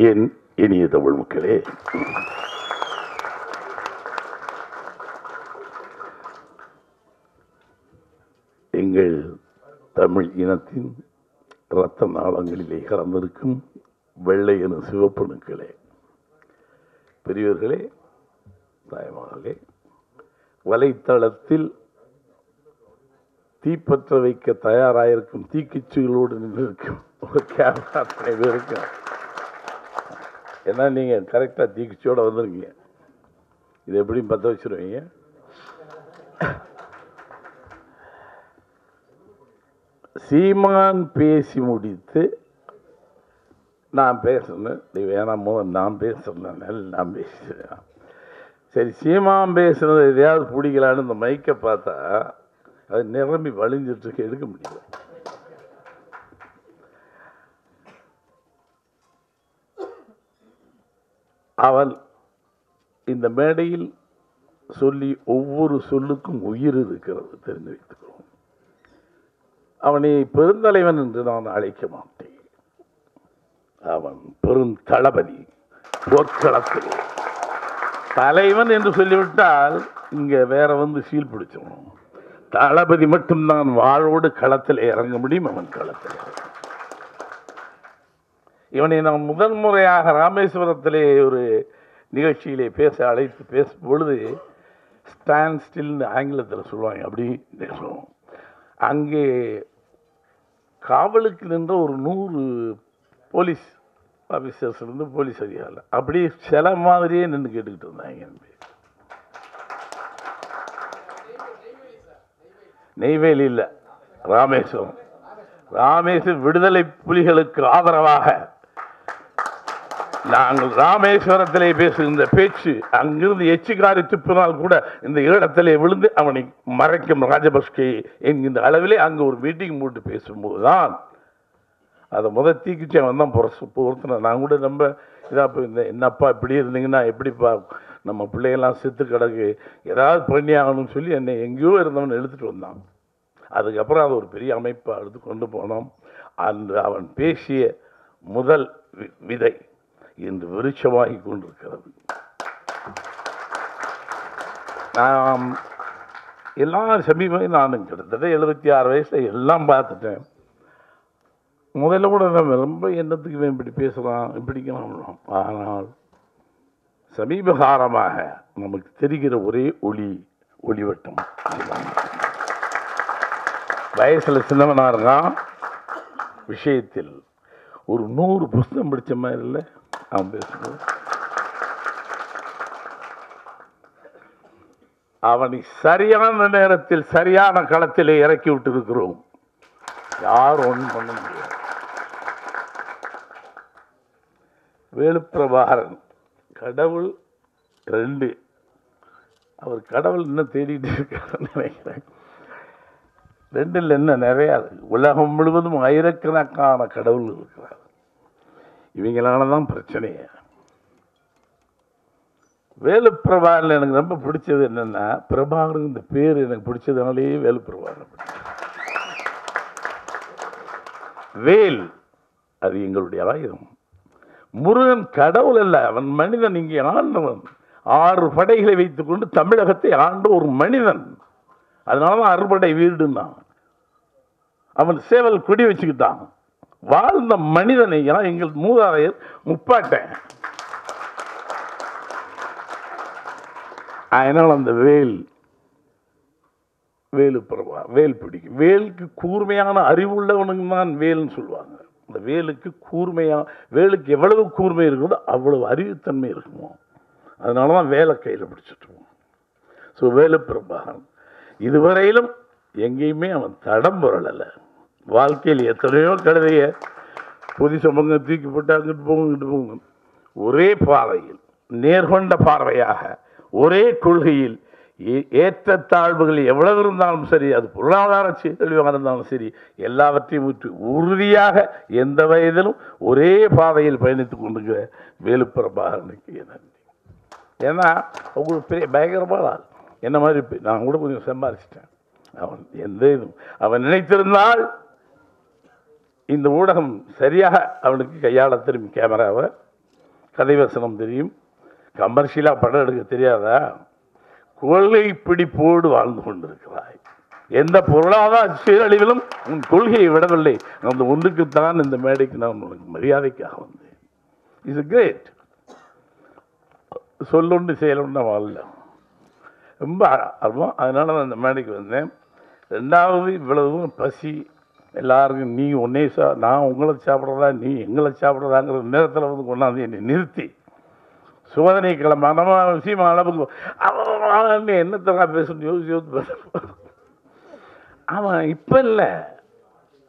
என் இனிய தமிழ் மக்களே? எங்கள் தமிழ் இனத்தின் இரத்த நாளங்களிலே கலந்திருக்கும் வெள்ளை என சிவப்பணுக்களே பெரியவர்களே தாயமார்களே வலைத்தளத்தில் தீப்பற்ற வைக்க தயாராயிருக்கும் தீக்குச்சிகளோடு நின்றிருக்கும் ஒரு கேமரா தலைவருக்கும் ஏன்னா நீங்கள் கரெக்டாக தீக்குச்சியோட வந்திருக்கீங்க. இது எப்படியும் பற்ற வச்சுருவீங்க? சீமான் பேசி முடித்து நான் பேசுனேன் நீ வேணாம் முதல் நான் பேசுறேன் நான் பேசுகிறேன் சரி சீமான் பேசுனது எதையாவது பிடிக்கலான்னு இந்த மைக்கை பார்த்தா அது நிரம்பி வழிஞ்சிட்ருக்கு எடுக்க முடியல. அவன் இந்த மேடையில் சொல்லி ஒவ்வொரு சொல்லுக்கும் உயிர் இருக்கிறது தெரிந்து வைத்துக்கிறோம் அவனை பெருந்தலைவன் என்று நான் அழைக்க மாட்டேன். அவன் பெருந்தளபதி போர்க்களத்தில் தலைவன் என்று சொல்லிவிட்டால் இங்கே வேற வந்து சீல் பிடிச்சிடும் தளபதி மட்டும்தான் வாழோடு களத்தில் இறங்க முடியும் அவன் களத்தில் இவனை நான் முதன் முறையாக ராமேஸ்வரத்திலே ஒரு நிகழ்ச்சியிலே பேச அழைத்து பேசும் பொழுது ஸ்டாண்ட் ஸ்டில்னு ஆங்கிலத்தில் சொல்லுவாங்க அப்படி பேசுவோம் அங்கே காவலுக்கு நின்ற ஒரு நூறு போலீஸ் ஆஃபீஸர்ஸ் இருந்து போலீஸ் அதிகாரில் அப்படியே சில மாதிரியே நின்று கேட்டுக்கிட்டு இருந்தாங்க நெய்வேலி இல்லை ராமேஸ்வரம். ராமேஸ்வரம் விடுதலை புலிகளுக்கு ஆதரவாக நாங்கள் ராமேஸ்வரத்திலே பேசுகின்ற பேச்சு அங்கிருந்து எச்சிகாரி துப்பினால் கூட இந்த இடத்திலே விழுந்து அவனை மறைக்கும் ராஜபக்சே என்கின்ற அளவிலே அங்கு ஒரு மீட்டிங் போட்டு பேசும்போதுதான். அதை முத தீக்குச்சி அவன் தான் பொறுத்து பொறுத்தின நான் கூட நம்ம இதாக போயிருந்தேன். என்னப்பா இப்படி இருந்தீங்கன்னா எப்படிப்பா நம்ம பிள்ளைகள்லாம் செத்து கிடக்கு? ஏதாவது பண்ணி ஆகணும்னு சொல்லி என்னை எங்கேயோ இருந்தவன் எடுத்துகிட்டு வந்தான். அதுக்கப்புறம் அது ஒரு பெரிய அமைப்பாக எடுத்து கொண்டு போனோம். அன்று அவன் பேசிய முதல் வி- விதை இன்று விருட்சமாகி கொண்டிருக்கிறது. நாம் எல்லாம் சமீபம் நானும் கிட்டத்தட்ட எழுபத்தி ஆறு வயசில் எல்லாம் பார்த்துட்டேன். முதல்ல கூட நம்ம ரொம்ப எண்ணத்துக்கு இப்படி பேசலாம் இப்படிக்கலாம் ஆனால் சமீபகாரமாக நமக்கு தெரிகிற ஒரே ஒளி ஒளிவட்டம் வயசில் சின்னவனாக இருக்கான் விஷயத்தில் ஒரு நூறு புஸ்தகம் படித்த மாதிரி இல்லை. அவன் பேசும்போது அவனை சரியான நேரத்தில் சரியான களத்திலே இறக்கி விட்டிருக்கிறோம். யாரும் ஒன்றும் பண்ண முடியாது. வேலுப்பிரபாகரன் கடவுள் ரெண்டு. அவர் கடவுள் இன்னும் தேடிட்டு இருக்காருன்னு நினைக்கிறேன். ரெண்டில் என்ன நிறையா உலகம் முழுவதும் ஆயிரக்கணக்கான கடவுள் இருக்கிறார். இவங்களால தான் பிரச்சனையே. வேலுப்பிரபாரில் எனக்கு ரொம்ப பிடிச்சது என்னென்னா பிரபாகரன் இந்த பேர் எனக்கு பிடிச்சதுனாலேயே வேலு வேல் அது எங்களுடைய ஆயுதம். முருகன் கடவுள் அல்ல அவன் மனிதன் இங்கே ஆண்டவன். ஆறு படைகளை வைத்துக்கொண்டு தமிழகத்தை ஆண்ட ஒரு மனிதன். அதனால தான் அறுபடை வீடுன்னா. அவன் சேவல் கொடி வச்சுக்கிட்டான். வாழ்ந்த மனிதனை எல்லாம் எங்கள் மூதாதையர் முப்பாட்டேன் அதனால் அந்த வேல் வேலு பிரபா வேல் பிடிக்கும். வேலுக்கு கூர்மையான அறிவுள்ளவனுக்கு தான் வேல்னு சொல்லுவாங்க. அந்த வேலுக்கு கூர்மையாக வேலுக்கு எவ்வளவு கூர்மை இருக்குதோ அவ்வளவு அறிவுத்தன்மை இருக்குமோ. அதனால தான் வேலை கையில் பிடிச்சிட்டு ஸோ வேலு பிரபாகரன். இதுவரையிலும் எங்கேயுமே அவன் தடம் புரளலை. வாழ்க்கையில் எத்தனையோ கழுதைய புதி சுமங்க தூக்கி போட்டு அங்கிட்டு போங்க இங்கிட்டு போங்க. ஒரே பாதையில் நேர்கொண்ட பார்வையாக ஒரே கொள்கையில் ஏ- ஏற்றத்தாழ்வுகள் எவ்வளவு இருந்தாலும் சரி அது பொருளாதார சீரழிவாக இருந்தாலும் சரி எல்லாவற்றையும் ஊற்றி உறுதியாக எந்த வயதிலும் ஒரே பாதையில் பயணித்துக் கொண்டிருக்கிற வேலுப்பிரபாகரனுக்கு நன்றி. ஏன்னா அவங்களுக்கு பெரிய பயங்கரமான ஆள். என்ன மாதிரி நான் கூட கொஞ்சம் சம்பாதிச்சிட்டேன் அவன் எந்த இதுவும் அவன் நினைத்திருந்தால் இந்த ஊடகம் சரியாக அவனுக்கு கையாள திரும்பி கேமராவை. கதை வசனம் தெரியும். கமர்ஷியலாக படம் எடுக்க தெரியாதா? கொள்கை பிடிப்போடு வாழ்ந்து கொண்டிருக்கிறாய். எந்த பொருளாதார சீரழிவிலும் உன் கொள்கையை விடவில்லை. அந்த ஒன்றுக்குத்தான் இந்த மேடைக்கு நான் உனக்கு மரியாதைக்காக வந்தேன். இஸ் கிரேட் சொல்லுண்டு செயலுண்டு வாழல. ரொம்ப அர்வம் அதனால நான் இந்த மேடைக்கு வந்தேன். ரெண்டாவது இவ்வளவு பசி எல்லாருக்கும் நீ ஒன்னே சா நான் உங்களை சாப்பிட்றதா நீ எங்களை சாப்பிட்றதாங்கிற நேரத்தில் வந்து கொண்டாந்து என்னை நிறுத்தி. சோதனை கிளம்ப நம்ம விஷயம் அளவுக்கு அவன் என்னத்தவங்க பேசணும் யோசிச்சு யோசிச்சு பேச அவன் இப்போ இல்லை.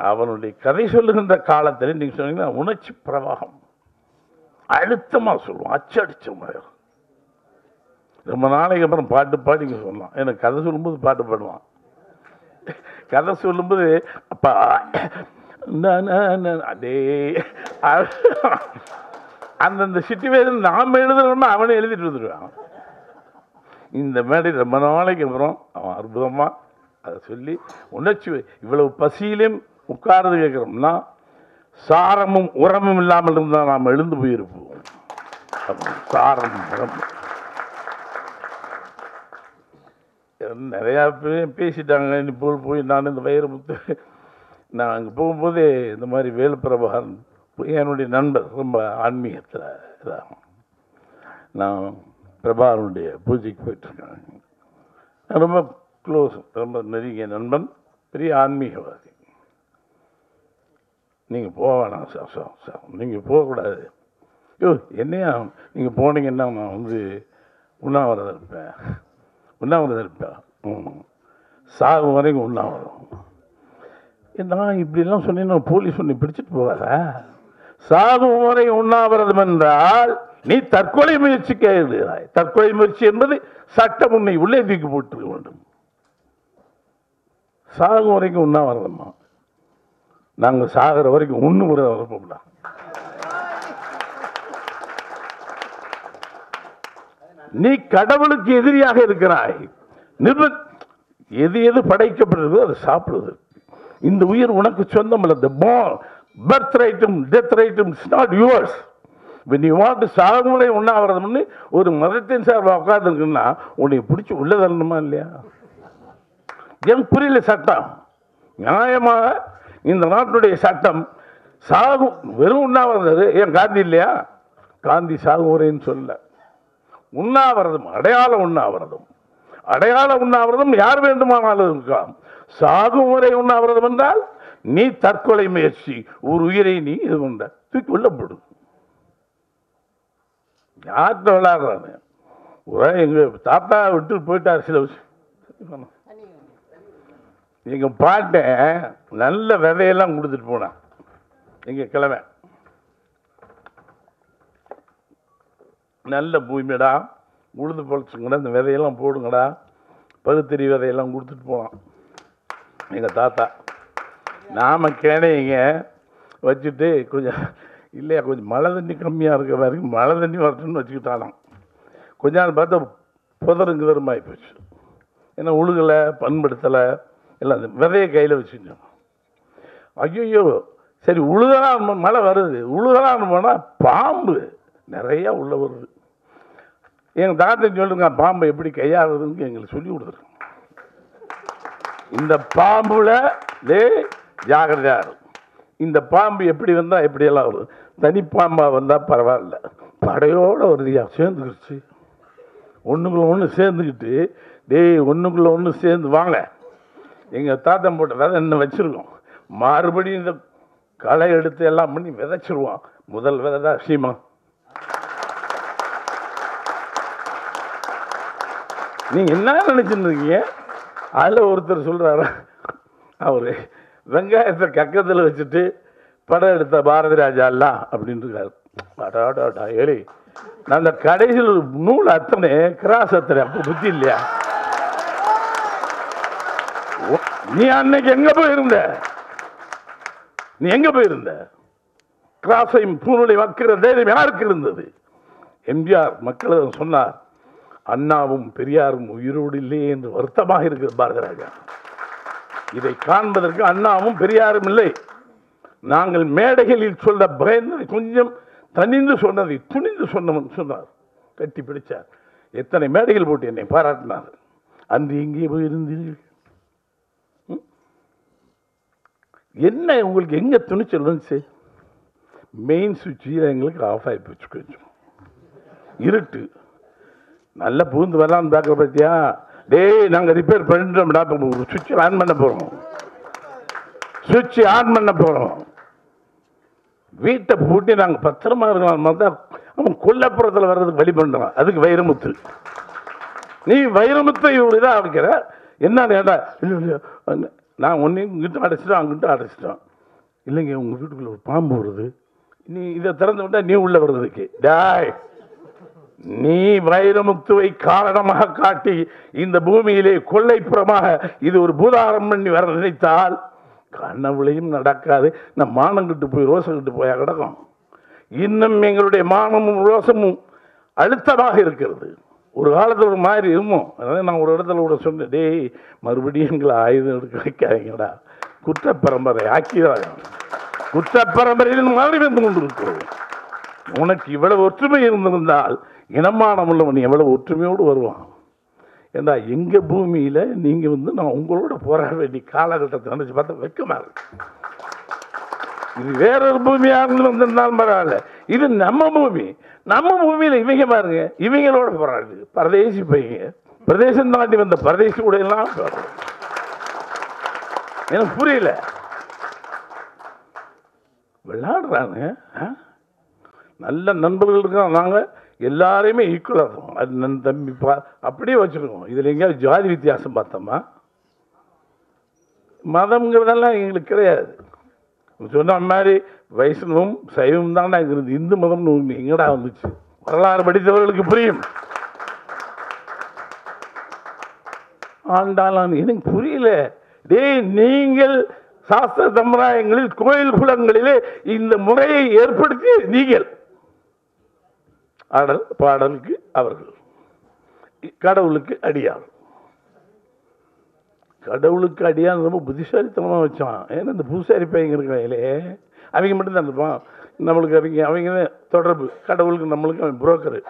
அவனுடைய கதை சொல்லுகின்ற காலத்தில் நீங்கள் சொன்னீங்கன்னா உணர்ச்சி பிரவாகம். அழுத்தமாக சொல்லுவான் அச்சடிச்ச மாதிரி. ரொம்ப நாளைக்கு அப்புறம் பாட்டு பாடி இங்கே சொல்லலாம் எனக்கு கதை சொல்லும்போது பாட்டு பாடுவான். கதை சொல்லும்போது அப்பா அதே. அந்தந்த சிச்சுவேஷன் நாம் எழுதுறோம்னா அவனே எழுதிட்டு வந்துடுவான். இந்த மாதிரி ரொம்ப நாளைக்கு அப்புறம் அவன் அற்புதமாக அதை சொல்லி உணர்ச்சி இவ்வளவு பசியிலும் உட்கார்ந்து கேட்குறோம்னா சாரமும் உரமும் இல்லாமல் இருந்தால் நாம் எழுந்து போயிருப்போம். சாரமும் சாரம் உரமும் நிறையா பேர் பேசிட்டாங்க. நீ போய் போய் நான் இந்த வைரமுத்து நான் அங்கே போகும்போதே இந்த மாதிரி வேலுப்பிரபாகரன் என்னுடைய நண்பர் ரொம்ப ஆன்மீகத்தில் இதாக நான் பிரபாகரனுடைய பூஜைக்கு போயிட்டுருக்கேன். ரொம்ப க்ளோஸ் ரொம்ப நெருங்கிய நண்பன் பெரிய ஆன்மீகவாதி. நீங்கள் போக வேணாம் சார் சார் சார். நீங்கள் போகக்கூடாது. ஐயோ என்னையா? நீங்கள் போனீங்கன்னா நான் வந்து உண்ணாவிரதம் இருப்பேன். உண்ணாவிரதம் இருப்பேன். ம். சாகும் வரைக்கும் உண்ணாவிரதம் நான் இப்படிலாம் சொன்னீங்கன்னா போலீஸ் ஒன்று பிடிச்சிட்டு போகாத. சாகும் வரை உண்ணாவிரதம் என்றால் நீ தற்கொலை முயற்சிக்க எழுதுகிறாய் தற்கொலை முயற்சி என்பது சட்டம் உன்னை உள்ளே தூக்கி போட்டு வேண்டும். சாகும் வரைக்கும் உண்ணாவிரதமா நாங்கள் சாகிற வரைக்கும் ஒன்று முறை வரப்போம்டா நீ கடவுளுக்கு எதிரியாக இருக்கிறாய். நிர்ப எது எது படைக்கப்பட்டிருக்கோ அதை சாப்பிடுவது இந்த உயிர் உனக்கு சொந்தம் இல்லை த போ பர்த் ரைட்டும் death ரைட்டும் it's not yours when what want சாகுமுறை உண்ணாவிரதம்னு ஒரு மதத்தின் சார்பாக உட்காந்துருக்குன்னா உன்னை பிடிச்சி உள்ளே தள்ளணுமா இல்லையா? எனக்கு புரியல சட்டம். நியாயமாக இந்த நாட்டுடைய சட்டம் சாகும் வெறும் உண்ணாவிரதம் ஏன் காந்தி இல்லையா? காந்தி சாகுமுறைன்னு சொல்லல. உண்ணாவிரதம் அடையாள உண்ணாவிரதம். அடையாள உண்ணாவிரதம் யார் வேண்டுமானாலும் இருக்கலாம். சாகும் வரை உண்ணாவிரதம் என்றால் நீ தற்கொலை முயற்சி ஒரு உயிரை நீ இது கொண்ட தூக்கி உள்ளப்படும் யார்கிட்ட விளையாடுறானு? ஒரே எங்க தாத்தா விட்டு போயிட்டார் சில விஷயம் எங்க பாட்டேன் நல்ல விதையெல்லாம் கொடுத்துட்டு போனான். எங்க கிழமை நல்ல பூமிடா. உழுது பொழைச்சுங்கடா இந்த விதையெல்லாம் போடுங்கடா. பகுத்தறி விதையெல்லாம் கொடுத்துட்டு போகலாம் எங்கள் தாத்தா நாம் கேனைங்க வச்சுட்டு கொஞ்சம் இல்லையா கொஞ்சம் மழை தண்ணி கம்மியாக இருக்க வரைக்கும் மழை தண்ணி வரட்டும்னு வச்சுக்கிட்டாலாம். கொஞ்ச நாள் பார்த்தா புதருங்க வருமாயி போச்சு ஏன்னா உழுகலை பண்படுத்தலை எல்லாம் இந்த விதையை கையில் வச்சுட்டோம் ஐயோ சரி உழுதலாம் மழை வருது. உழுகலாம்னு போனால் பாம்பு நிறையா உள்ளே வருது. எங்கள் தாத்தா சொல்லுங்க பாம்பை எப்படி கையாளுதுன்னு எங்களுக்கு சொல்லி கொடுத்துரு இந்த பாம்புல டே ஜாகிரதையாக இருக்கும் இந்த பாம்பு எப்படி வந்தால் எப்படியெல்லாம் வரும்? தனி பாம்பாக வந்தால் பரவாயில்ல. படையோடு வருதியா சேர்ந்துக்கிடுச்சு ஒன்றுக்குள்ள ஒன்று சேர்ந்துக்கிட்டு டேய் ஒன்றுக்குள்ள ஒன்று சேர்ந்து வாங்க. எங்கள் தாத்தன் போட்ட விதை இன்னும் வச்சுருக்கோம்? மறுபடியும் இந்த களை எடுத்து எல்லாம் பண்ணி விதைச்சிருவான் முதல் விதை தான் சீமா நீங்கள் என்ன நினைச்சுட்டு இருக்கீங்க? ஒருத்தர் சொல்றாரு. அவர் வெங்காயத்தை கக்கத்தில் வச்சுட்டு படம் எடுத்த பாரதி ராஜா எல்லாம் அப்படின்னு இருக்காரு. அடாடாடா ஏழை நான் அந்த கடைசியில் ஒரு நூல் அத்தனை கிராஸ் அத்தனை அப்போ புத்தி இல்லையா? ஓ, நீ அன்னைக்கு எங்கே போயிருந்த? நீ எங்கே போயிருந்த? கிராஸையும் பூநூலை வைக்கிற தைரியம் யாருக்கு இருந்தது? எம்ஜிஆர் மக்களிடம் சொன்னார் அண்ணாவும் பெரியாரும் உயிரோடு இல்லையே என்று வருத்தமாக இருக்கிறது பாரதராஜா இதை காண்பதற்கு அண்ணாவும் பெரியாரும் இல்லை. நாங்கள் மேடைகளில் சொல்ல பயந்து கொஞ்சம் தனிந்து சொன்னதை துணிந்து சொன்னவன் சொன்னார். கட்டி பிடிச்சார். எத்தனை மேடைகள் போட்டு என்னை பாராட்டினார். அன்று எங்கே போயிருந்தீர்கள்? என்ன உங்களுக்கு எங்க துணிச்சல் வந்துச்சு? மெயின் சுவிட்ச் எங்களுக்கு ஆஃப் ஆகி போச்சு கொஞ்சம். இருட்டு. நல்ல பூந்து வரலான்னு பார்க்குற பார்த்தியா டேய் நாங்கள் ரிப்பேர் பண்ணிட்டோம்டா. ஒரு சுவிட்ச் ஆன் பண்ண போகிறோம் சுவிட்ச் ஆன் பண்ண போகிறோம் வீட்டை பூட்டி நாங்கள் பத்திரமா இருக்கலாம் பார்த்தா அவன் கொல்லப்புறத்தில் வர்றதுக்கு வழி பண்ணுறான் அதுக்கு வைரமுத்து. நீ வைரமுத்தை இவ்வளோ இதாக வைக்கிற என்ன ஏடா நான் ஒன்றையும் இங்கிட்ட அடைச்சிட்டோம் அங்கிட்ட அடைச்சிட்டோம். இல்லைங்க உங்கள் வீட்டுக்குள்ள ஒரு பாம்பு வருது. நீ இதை திறந்து விட்டா நீ உள்ள வர்றதுக்கு. டாய். நீ வைரமுத்துவை காரணமாக காட்டி இந்த பூமியிலே கொள்ளைப்புறமாக இது ஒரு பூதாரம் பண்ணி வர நினைத்தால் கனவுலையும் நடக்காது. நம் மானங்கிட்டு போய் ரோசங்கிட்டு போயா கிடக்கும். இன்னும் எங்களுடைய மானமும் ரோசமும் அழுத்தமாக இருக்கிறது. ஒரு காலத்தில் ஒரு மாதிரி இருமோ அதாவது நான் ஒரு இடத்துல கூட சொன்னேன் டேய் மறுபடியும் எங்களை ஆயுதம் எடுக்க வைக்காதீங்கடா. குற்ற பரம்பரை ஆக்கிறாங்க குற்ற பரம்பரையில் மாறி வந்து கொண்டிருக்கிறோம். உனக்கு இவ்வளவு ஒற்றுமை இருந்திருந்தால் இனமானம் உள்ளவன் எவ்வளவு ஒற்றுமையோடு வருவான்? ஏண்டா எங்க பூமியில நீங்க வந்து நான் உங்களோட போராட வேண்டிய காலகட்டத்தை நினச்சி பார்த்தா வெக்கமாக இருக்கு. இது வேறொரு பூமியா இருந்து வந்திருந்தாலும் பரவாயில்ல. இது நம்ம பூமி. நம்ம பூமியில இவங்க பாருங்க இவங்களோட போராடு பரதேசி பையங்க பிரதேசம் தாண்டி வந்த பரதேசி கூட எல்லாம் எனக்கு புரியல. விளையாடுறாங்க நல்ல நண்பர்கள் இருக்கிறோம் நாங்கள் எல்லாரையுமே ஈக்குவலாக அது நன் தம்பி பா அப்படியே வச்சுருக்கோம். இதில் எங்கேயாவது ஜாதி வித்தியாசம் பார்த்தோமா? மதம்ங்கிறதெல்லாம் எங்களுக்கு கிடையாது. சொன்ன மாதிரி வைஷ்ணவம் சைவம் தான் இருந்தது. இந்து மதம்னு ஒன்று எங்கடா வந்துச்சு? வரலாறு படித்தவர்களுக்கு புரியும். ஆண்டாலும் எனக்கு புரியல. டேய் நீங்கள் சாஸ்திர சம்பிரதாயங்களில் கோயில் குளங்களிலே இந்த முறையை ஏற்படுத்தி நீங்கள். அடல் பாடலுக்கு அவர்கள். கடவுளுக்கு அடியான். கடவுளுக்கு அடியான் ரொம்ப புத்திசாலித்தனமாக வச்சான். ஏன்னா இந்த பூசாரி பையங்க இருக்கிறாங்களே அவங்க மட்டும்தான் இருப்பான். நம்மளுக்கு அவங்க அவங்க தொடர்பு. கடவுளுக்கு நம்மளுக்கு அவன் புரோக்கரு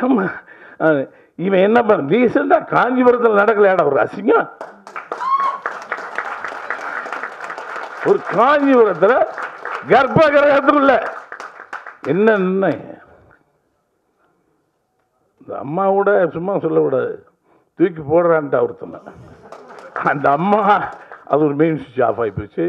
ஆமாம் இவன் என்ன பண்ண ரீசெண்டாக காஞ்சிபுரத்தில் நடக்கலையாடா ஒரு அசிங்கம். ஒரு காஞ்சிபுரத்தில் கர்ப்ப கிரகத்துக்குள்ள. இல்லை என்னென்ன இந்த அம்மா கூட சும்மா சொல்லக்கூடாது தூக்கி போடுறான்ட்டு ஒருத்தனை. அந்த அம்மா அது ஒரு மெயின் சுவிட்ச் ஆஃப் ஆகி போச்சு.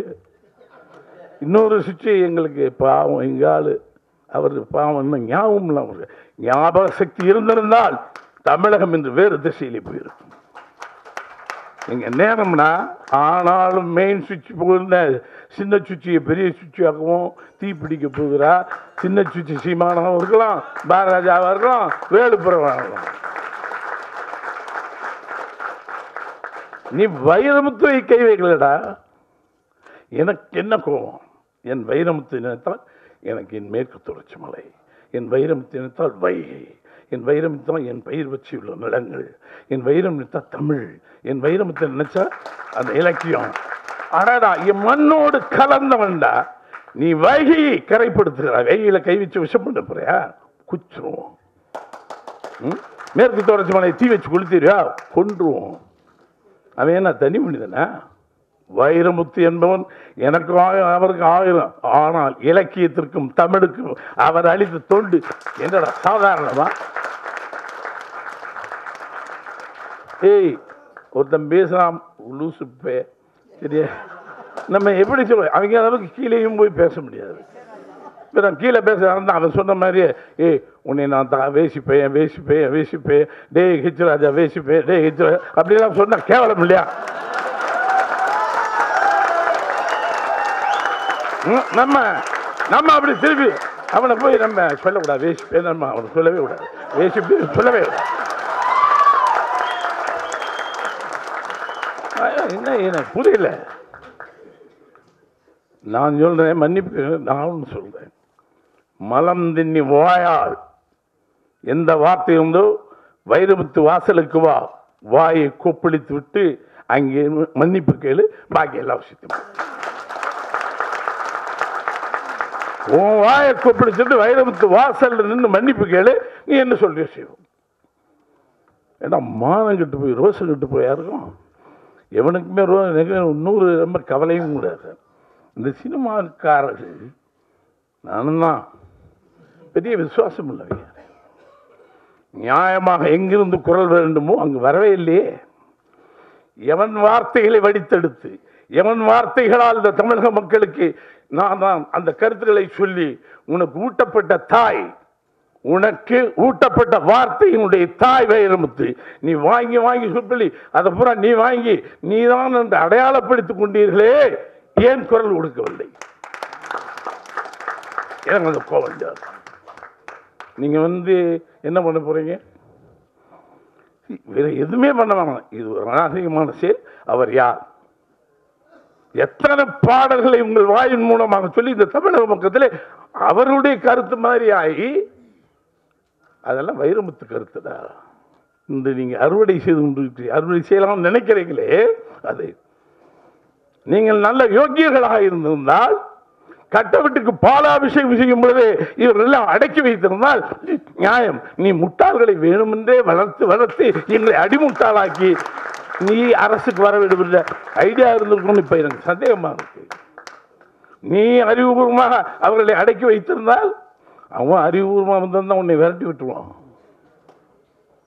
இன்னொரு சுவிட்சு எங்களுக்கு பாவம் எங்கள் ஆள் அவர் பாவம் இன்னும் ஞாபகம் இல்லாமல் இருக்கு. ஞாபக சக்தி இருந்திருந்தால் தமிழகம் இன்று வேறு திசையிலே போயிருக்கும். நீங்கள் நேரம்னா ஆனாலும் மெயின் சுவிட்ச் போயிருந்த சின்ன சுவிட்சியை பெரிய சுவிட்ச் தீப்பிடிக்க தீ போகிறா சின்ன சுவிட்ச் சீமானவும் இருக்கலாம் பாரராஜாவாக இருக்கலாம் வேலுப்புறவா இருக்கலாம். நீ வைரமுத்துவை கை வைக்கலடா. எனக்கு என்ன கோபம்? என் வைரமுத்து நினைத்தால் எனக்கு என் மேற்கு தொடர்ச்சி மலை. என் வைரமுத்து நினைத்தால் வைகை. என் வைரமுத்தான் என் பயிர் வச்சு உள்ள நிலங்கள். என் வைரம் தான் தமிழ். என் வைரமுத்தை நினைச்சா அந்த இலக்கியம். அடடா என் மண்ணோடு கலந்தவன்டா. நீ வைகையை கரைப்படுத்துகிற. வைகையில கை வச்சு விஷம் பண்ண போறியா? குச்சிருவோம் ம்? மேற்கு தொடர்ச்சி மலையை தீ வச்சு கொளுத்திடுவா கொன்றுவோம். அவன் என்ன தனி மனிதனா? வைரமுத்து என்பவன் எனக்கு அவருக்கு ஆயிரம். ஆனால் இலக்கியத்திற்கும் தமிழுக்கும் அவர் அளித்த தொண்டு என்னடா சாதாரணமா? ஏய் ஒருத்தன் பேசலாம் லூசுப்பே சரியா? நம்ம எப்படி சொல்ல அவங்க அளவுக்கு கீழேயும் போய் பேச முடியாது. இப்போ நான் கீழே பேசுகிறான் அவன் சொன்ன மாதிரியே ஏய் உன்னை நான் தான் வேசிப்பேன் வேசிப்பேன் வேசிப்பேன் டேய் ஹிச்ராஜா வேசிப்பேன் டே ஹிச்ராஜா அப்படிலாம் சொன்னா கேவலம் இல்லையா? நம்ம நம்ம அப்படி திருப்பி அவனை போய் நம்ம சொல்லக்கூடாது. வேசிப்பேன் நம்ம அவனை சொல்லவே கூடாது. வேசி சொல்லவே கூடாது. என்ன எனக்கு புரியல. நான் சொல்றேன் மன்னிப்பு நான் சொல்றேன். மலம் தின்னி வாயால் எந்த வார்த்தை இருந்தோ வைரமுத்து வாசலுக்கு வா. வாயை கொப்பளித்து விட்டு அங்கே மன்னிப்பு கேளு. பாக்கி எல்லாம் விஷயத்தையும் உன் வாயை கூப்பிடிச்சிட்டு வைரமுத்து வாசலில் நின்று மன்னிப்பு கேளு நீ என்ன சொல்றியோ செய்வோம். ஏன்னா மானம் கிட்டு போய் ரோசம் கிட்டு போய் யாருக்கும்? எவனுக்குமே ரோ நூறு ரொம்ப கவலையும் கூடாது இந்த சினிமாக்காரர்கள் நானும் தான். பெரிய விசுவாசம் உள்ளவங்க. நியாயமாக எங்கிருந்து குரல் வேண்டுமோ அங்கு வரவே இல்லையே. எவன் வார்த்தைகளை வடித்தெடுத்து எவன் வார்த்தைகளால் இந்த தமிழக மக்களுக்கு நான் தான் அந்த கருத்துக்களை சொல்லி உனக்கு ஊட்டப்பட்ட தாய் உனக்கு ஊட்டப்பட்ட வார்த்தையினுடைய தாய் வைரமுத்து நீ வாங்கி வாங்கி சொல்லி அதை பூரா நீ வாங்கி நீ தான் என்று அடையாளப்படுத்திக் கொண்டீர்களே ஏன் குரல் கொடுக்கவில்லை? எனக்கு அந்த கோவம் ஜாஸ்தி. நீங்க வந்து என்ன பண்ண போறீங்க? வேற எதுவுமே பண்ண வேணாம். இது ஒரு அநாகரிகமான செயல். அவர் யார்? எத்தனை பாடல்களை உங்கள் வாயின் மூலமாக சொல்லி இந்த தமிழக பக்கத்தில் அவருடைய கருத்து மாதிரி ஆகி அதெல்லாம் வைரமுத்து கருத்துடா இந்த நீங்க அறுவடை செய்து கொண்டு அறுவடை செய்யலாம்னு நினைக்கிறீங்களே அது. நீங்கள் நல்ல யோக்கியர்களாக இருந்திருந்தால் கட்டவட்டுக்கு பாலாபிஷேகம் செய்யும் பொழுது இவர்கள் எல்லாம் அடக்கி வைத்திருந்தால் நியாயம் நீ முட்டாள்களை வேணுமென்றே வளர்த்து வளர்த்து எங்களை அடிமுட்டாளாக்கி நீ அரசுக்கு வர வேண்டும் என்ற ஐடியா இருந்திருக்கும்னு இப்ப எனக்கு சந்தேகமா இருக்கு. நீ அறிவுபூர்வமாக அவர்களை அடக்கி வைத்திருந்தால் அவன் அறிவுபூர்வமாக வந்திருந்தால் உன்னை விரட்டி விட்டுருவான்.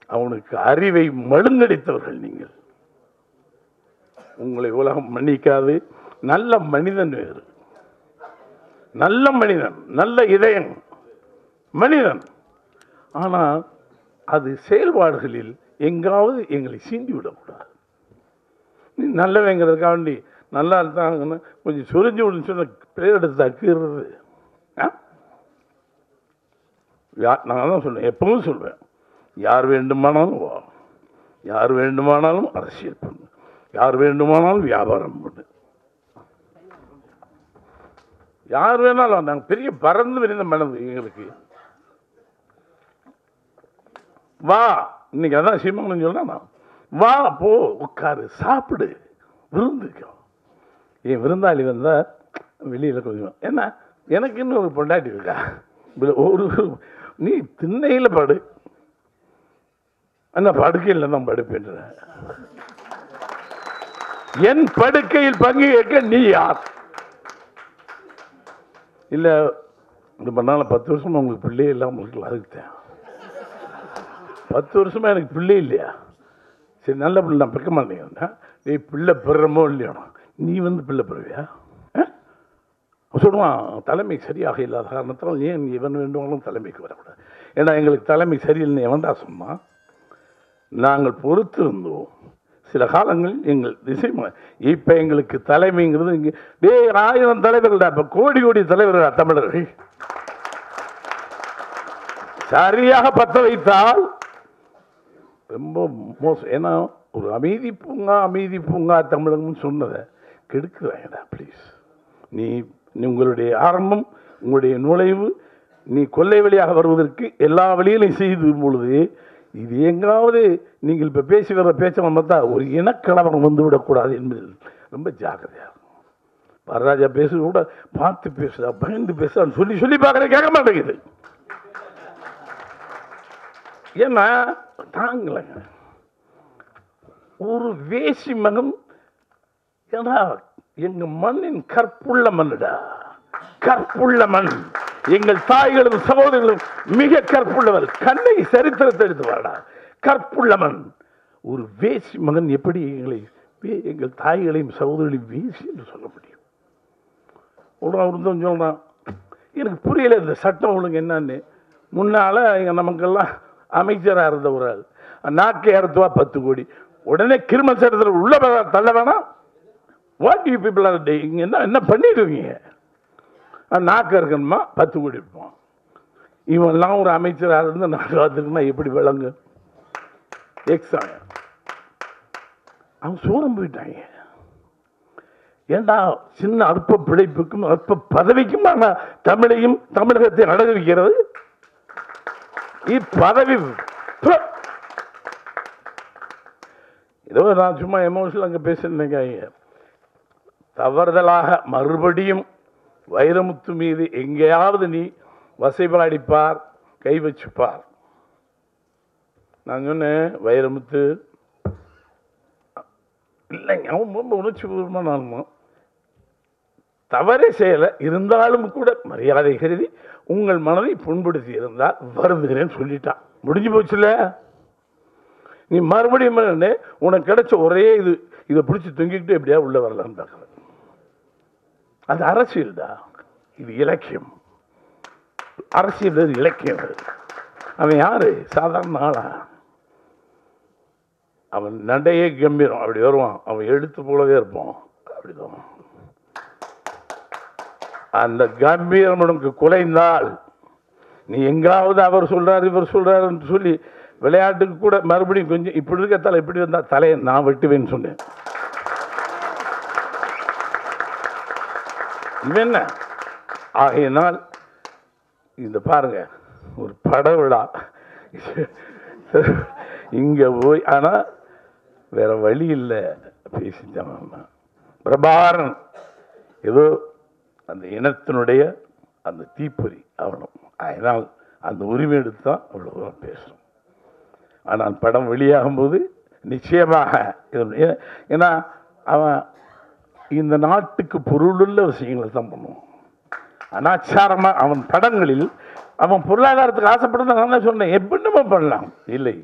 அவனுக்கு அறிவை மழுங்கடித்தவர்கள் நீங்கள். உங்களை உலகம் மன்னிக்காது. நல்ல மனிதன் வேறு. நல்ல மனிதன் நல்ல இதயம். மனிதன். ஆனால் அது செயல்பாடுகளில் எங்காவது எங்களை சீண்டி விடக்கூடாது நீ நல்லவங்கிறதுக்காக வேண்டி நல்லா இருந்தாங்கன்னு கொஞ்சம் சுரிஞ்சு விடுன்னு சொன்ன பேர் எடுத்து தக்கிறது யா- நான் தான் சொல்லுவேன் எப்பவும் சொல்வேன் யார் வேண்டுமானாலும் வா யார் வேண்டுமானாலும் அரசியல் பண்ணு. யார் வேண்டுமானாலும் வியாபாரம் பண்ணு. யார் வேணாலும் நாங்கள் பெரிய பறந்து விரிந்த மனது எங்களுக்கு. வா இன்னைக்கு அதான் சீமானு சொன்னா வா போ உட்காரு சாப்பிடு. விருந்துக்கும் என் விருந்தாளி வந்தால் வெளியில கொஞ்சம். என்ன? எனக்கு இன்னும் ஒரு பொண்டாட்டி இருக்கா? ஒரு நீ திண்ணையில படு. அந்த படுக்கையில் தான் படுப்பேன்ற. என் படுக்கையில் பங்கு கேட்க நீ யார்? இல்லை இது பண்ணால பத்து வருஷமா உங்களுக்கு பிள்ளையே இல்லாம இருக்கலாம் அதுக்கு பத்து வருஷமா எனக்கு பிள்ளை இல்லையா? சரி நல்ல பிள்ளை நான் பிறக்க மாட்டேங்கிறேன் நீ பிள்ளை பிறமோ இல்லையோ? நீ வந்து பிள்ளை பிறவியா? ஆ? சொல்லுவான் தலைமை சரியாக இல்லாத காரணத்தால் ஏன் இவன் வேண்டுமானாலும் தலைமைக்கு வரக்கூடாது? ஏன்னா எங்களுக்கு தலைமை சரியில்லைன்னு எவன்டா சொன்னான்? நாங்கள் பொறுத்திருந்தோம். சில காலங்களில் எங்கள் திசை இப்போ எங்களுக்கு தலைமைங்கிறது இங்கே டே ஆயிரம் தலைவர்கள்டா இப்போ கோடி கோடி தலைவர்களா தமிழர்கள்? சரியாக பற்ற வைத்தால் ரொம்ப மோசம் ஏன்னா ஒரு அமைதி பூங்கா அமைதி பூங்கா தமிழகம்னு சொன்னதை கெடுக்கிறாங்கடா ப்ளீஸ் நீ நீ உங்களுடைய ஆரம்பம் உங்களுடைய நுழைவு நீ கொல்லை வழியாக வருவதற்கு எல்லா வழியிலையும் செய்து பொழுது இது எங்காவது நீங்கள் இப்போ பேசி வர்ற பேச்சை பார்த்தா ஒரு இனக்கலவரம் வந்து விடக்கூடாது என்பதில் ரொம்ப ஜாக்கிரதையாக இருக்கும். வரராஜா பேச கூட பார்த்து பேசுதா பயந்து பேசுதான்னு சொல்லி சொல்லி பார்க்குறேன் கேட்க மாட்டேங்குது. ஏன்னா தாங்கலைங்க. ஒரு வேசி மகன் ஏன்னா எங்க மண்ணின் கற்புள்ள மண்ணுடா. கற்புள்ள மண். எங்கள் தாய்களும் சகோதரிகளும் மிக கற்புள்ளவர். கண்ணை சரித்திரத்தை எடுத்து வாடா. கற்புள்ள மண். ஒரு வேசி மகன் எப்படி எங்களை எங்கள் தாய்களையும் சகோதரிகளையும் வேசி என்று சொல்ல முடியும்? உடனே ஒருத்தன் சொல்றான். எனக்கு புரியல இந்த சட்டம் ஒழுங்கு என்னன்னு. முன்னால இங்க நமக்கெல்லாம் அமைச்சராக இருந்த ஒரு ஆள் நாக்கை அறுத்துவா பத்து கோடி? உடனே கிரிமல் சட்டத்தில் உள்ள தள்ள வேணாம். வாட் யூ பீப்புள் ஆர் இங்க என்ன என்ன பண்ணிடுவீங்க? நாக்கு இருக்கணுமா பத்து கோடி இருப்போம் இவெல்லாம் ஒரு அமைச்சராக இருந்து நாக்கு பார்த்துருக்குன்னா எப்படி விளங்கு? எக்ஸாம் அவன் சோரம் போயிட்டாங்க ஏண்டா சின்ன அற்ப பிழைப்புக்கும் அற்ப பதவிக்கும் தமிழையும் தமிழகத்தை அடகு வைக்கிறது இப்பதவி ஏதோ நான் சும்மா எமோஷனல் அங்கே பேசியிருந்தேங்க தவறுதலாக மறுபடியும் வைரமுத்து மீது எங்கேயாவது நீ வசைபாடிப்பார் கை வச்சுப்பார். நான் சொன்னேன் வைரமுத்து இல்லைங்க அவன் ரொம்ப உணர்ச்சி பூர்வமான தவறே செய்யலை. இருந்தாலும் கூட மரியாதை கருதி உங்கள் மனதை புண்படுத்தி இருந்தால் வருந்துகிறேன்னு சொல்லிட்டான் முடிஞ்சு போச்சுல நீ மறுபடியும் உனக்கு கிடைச்ச ஒரே இது இதை பிடிச்சி தொங்கிக்கிட்டு எப்படியா உள்ள வரலான்னு பார்க்குறேன். அது அரசியல்டா இது இலக்கியம். அரசியல் இலக்கியம் அவன் யாரு? சாதாரண ஆளா? அவன் நடையே கம்பீரம். அப்படி வருவான். அவன் எழுத்து போலவே இருப்பான். அப்படிதான். அந்த கம்பீரம் உனக்கு குலைந்தால் நீ எங்காவது அவர் சொல்கிறார் இவர் சொல்கிறாருன்னு சொல்லி விளையாட்டுக்கு கூட மறுபடியும் கொஞ்சம் இப்படி இருக்க தலை இப்படி இருந்தால் தலையை நான் வெட்டுவேன்னு சொன்னேன். என்ன? ஆகையினால் இந்த பாருங்க ஒரு பட விழா போய் ஆனால் வேற வழி இல்லை. பேசிட்டேன் பிரபாரன் ஏதோ அந்த இனத்தினுடைய அந்த தீப்பொறி அவனும் அதனால் அந்த உரிமை எடுத்து தான் அவ்வளோ தூரம் பேசுகிறோம் ஆனால் படம் வெளியாகும்போது நிச்சயமாக இது ஏ- ஏன்னா அவன் இந்த நாட்டுக்கு பொருளுள்ள விஷயங்களை தான் பண்ணுவான். அனாச்சாரமாக அவன் படங்களில் அவன் பொருளாதாரத்துக்கு ஆசைப்படுறத நான் சொன்னேன் எப்படின்னு பண்ணலாம்? இல்லை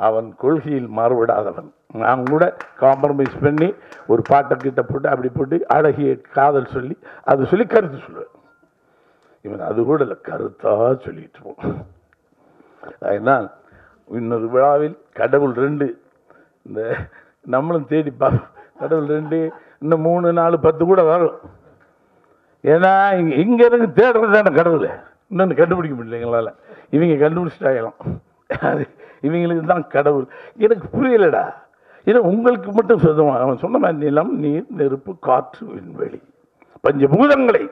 அவன் கொள்கையில் மாறுபடாதவன். நான் கூட காம்ப்ரமைஸ் பண்ணி ஒரு பாட்டை கிட்ட போட்டு அப்படி போட்டு அழகிய காதல் சொல்லி அது சொல்லி கருத்து சொல்லுவேன் இவன் அது கூட இல்லை கருத்தாக சொல்லிட்டு போவான். அதனால் இன்னொரு விழாவில் கடவுள் ரெண்டு இந்த நம்மளும் தேடி கடவுள் ரெண்டு இன்னும் மூணு நாலு பத்து கூட வரும் ஏன்னா இங்கே இங்கே இருந்து தேடுறது தானே கடவுள். இன்னொன்று கண்டுபிடிக்க முடியல எங்களால். இவங்க கண்டுபிடிச்சிட்டாங்களாம். அது இவங்களுக்கு தான் கடவுள். எனக்கு புரியலடா. இது உங்களுக்கு மட்டும் சொந்தமாக அவன் சொன்ன மாதிரி நிலம் நீர் நெருப்பு காற்று விண்வெளி பஞ்சபூதங்களை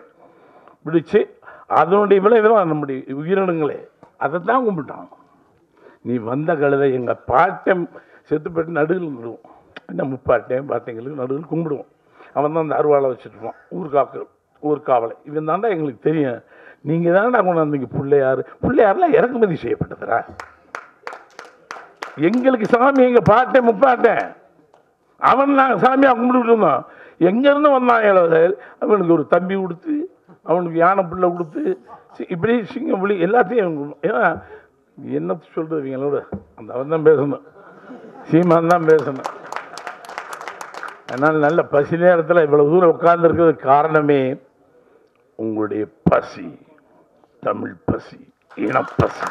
பிடிச்சு அதனுடைய விளைவுதான் நம்முடைய உயிரினங்களே. அதை தான் கும்பிட்டான். நீ வந்த கழுதை எங்கள் பாட்டம் செத்து நடுவில் விடுவோம் என்ன முப்பாட்டையும் பாட்டைங்களுக்கு நடுவில் கும்பிடுவோம். அவன் தான் அந்த அருவாளை வச்சுருப்பான் ஊர்காக்கு ஊர்காவலை இவன் தாண்டா எங்களுக்கு தெரியும். நீங்கள் தானே கொண்டாந்து இங்கே பிள்ளையார் பிள்ளையார்லாம் இறக்குமதி செய்யப்பட்டதுடா. எங்களுக்கு சாமி எங்கள் பாட்டேன் முப்பாட்டேன் அவன் நாங்கள் சாமியாக கும்பிட்டு இருந்தோம் எங்கேருந்து வந்தான் இளவரசர்? அவனுக்கு ஒரு தம்பி கொடுத்து அவனுக்கு யானை பிள்ளை கொடுத்து இப்படி சிங்கம் புலி எல்லாத்தையும் ஏன்னா என்ன சொல்றது இவங்களோட அந்த அவன் தான் பேசணும். சீமான் தான் பேசணும். அதனால் நல்ல பசி நேரத்தில் இவ்வளோ தூரம் உட்கார்ந்துருக்கிறது காரணமே உங்களுடைய பசி. தமிழ் பசி இனப்பசி.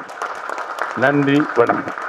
நன்றி வணக்கம்.